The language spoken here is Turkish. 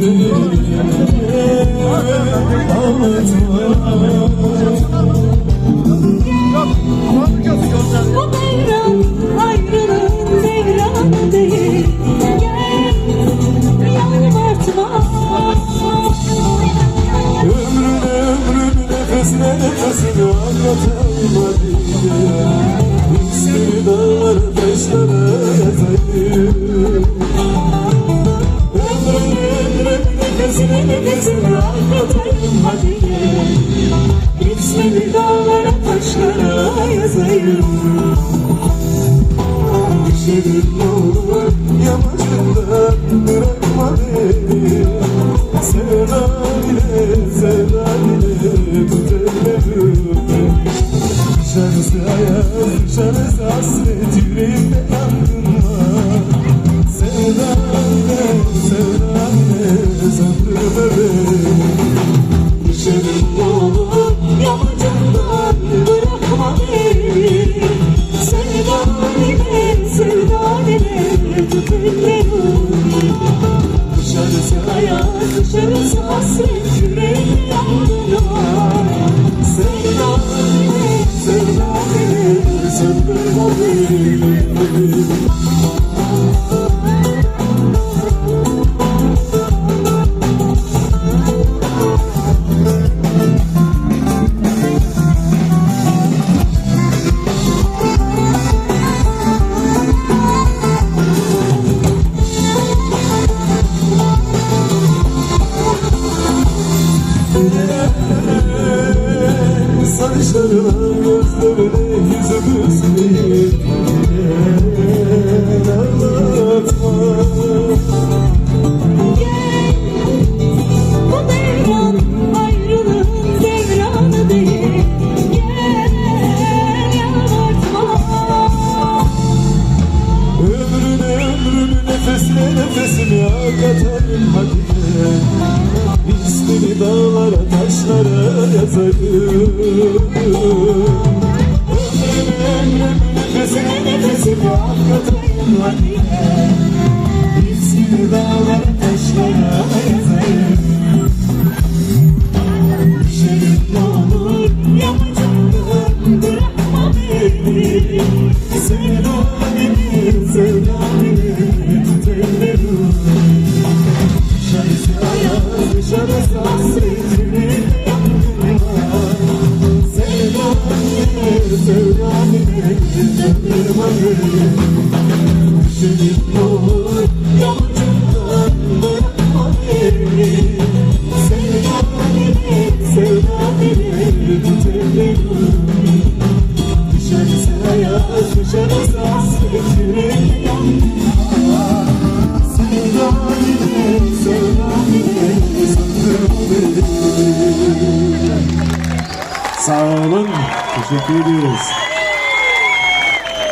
beni Ağlatma Bu bayram ayrılığın devranı değil Gel yalvartma Ömrün ömrün nefesine nefesine taşlara yazayım Düşerim ne olur yamacından bırakma beni. Sevdan ile sevdan ile tut ellerimi Dışarısı ayaz dışarısı hasret yüreğimde yangın var. Sevdan ile sevdan ile söndürme beni Düşerim ne dışarısı hasret yüreğim yanıyor sevdan ile sevdan ile söndürme beni nefesine nefesine akatayım hadi İsmini dağlara taşlara ömrünü nefesine nefesine akatayım hadi İsmini dağlara taşlara Sağ olun, teşekkür ediyoruz.